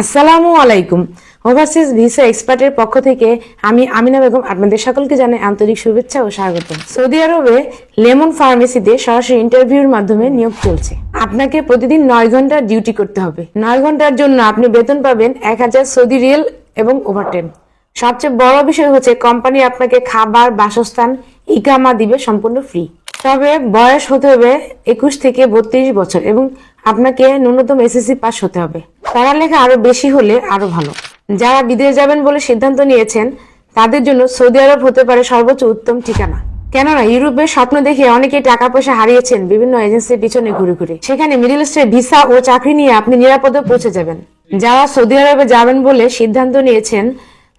আসসালামু আলাইকুম। Overseas visa এক্সপার্টের পক্ষ থেকে আমি আমিনা বেগম, আপনাদের সকলকে জানাই আন্তরিক শুভেচ্ছা ও স্বাগত। সৌদি আরবে লেমন ফার্মেসিতে সরাসরি ইন্টারভিউর মাধ্যমে নিয়োগ চলছে। আপনাকে প্রতিদিন নয় ঘণ্টার ডিউটি করতে হবে। নয় ঘণ্টার জন্য আপনি বেতন পাবেন এক হাজার সৌদি রিয়েল এবং ওভারটেন। সবচেয়ে বড় বিষয় হচ্ছে কোম্পানি আপনাকে খাবার, বাসস্থান, ইকামা দিবে সম্পূর্ণ ফ্রি। তবে বয়স হতে হবে একুশ থেকে বত্রিশ বছর এবং আপনাকে ন্যূনতম এসএসসি পাস হতে হবে। পড়ালেখা আরও বেশি হলে আরও ভালো। যারা বিদেশ যাবেন বলে সিদ্ধান্ত নিয়েছেন, তাদের জন্য সৌদি আরব হতে পারে সর্বোচ্চ উত্তম ঠিকানা। কেননা, ইউরোপের স্বপ্ন দেখে অনেকেই টাকা পয়সা হারিয়েছেন বিভিন্ন এজেন্সির পিছনে ঘুরে ঘুরে। সেখানে মিডিল ইস্টের ভিসা ও চাকরি নিয়ে আপনি নিরাপদে পৌঁছে যাবেন। যারা সৌদি আরবে যাবেন বলে সিদ্ধান্ত নিয়েছেন,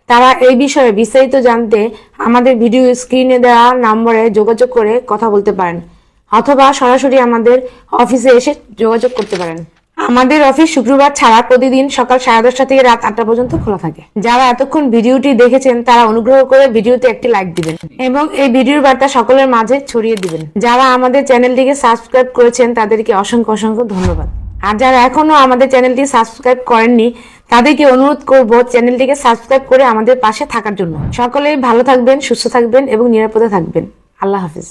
তারা এই বিষয়ে বিস্তারিত জানতে আমাদের ভিডিও স্ক্রিনে দেওয়া নম্বরে যোগাযোগ করে কথা বলতে পারেন। অথবা সরাসরি আমাদের অফিসে এসে যোগাযোগ করতে পারেন। আমাদের অফিস শুক্রবার ছাড়া প্রতিদিন সকাল সাড়ে দশটা থেকে রাত আটটা পর্যন্ত খোলা থাকে। যারা এতক্ষণ ভিডিওটি দেখেছেন, তারা অনুগ্রহ করে ভিডিওতে একটি লাইক দিবেন এবং এই ভিডিওর বার্তা সকলের মাঝে ছড়িয়ে দিবেন। যারা আমাদের চ্যানেলটিকে সাবস্ক্রাইব করেছেন, তাদেরকে অসংখ্য অসংখ্য ধন্যবাদ। আর যারা এখনও আমাদের চ্যানেলটি সাবস্ক্রাইব করেননি, তাদেরকে অনুরোধ করব চ্যানেলটিকে সাবস্ক্রাইব করে আমাদের পাশে থাকার জন্য। সকলেই ভালো থাকবেন, সুস্থ থাকবেন এবং নিরাপদে থাকবেন। আল্লাহ হাফিজ।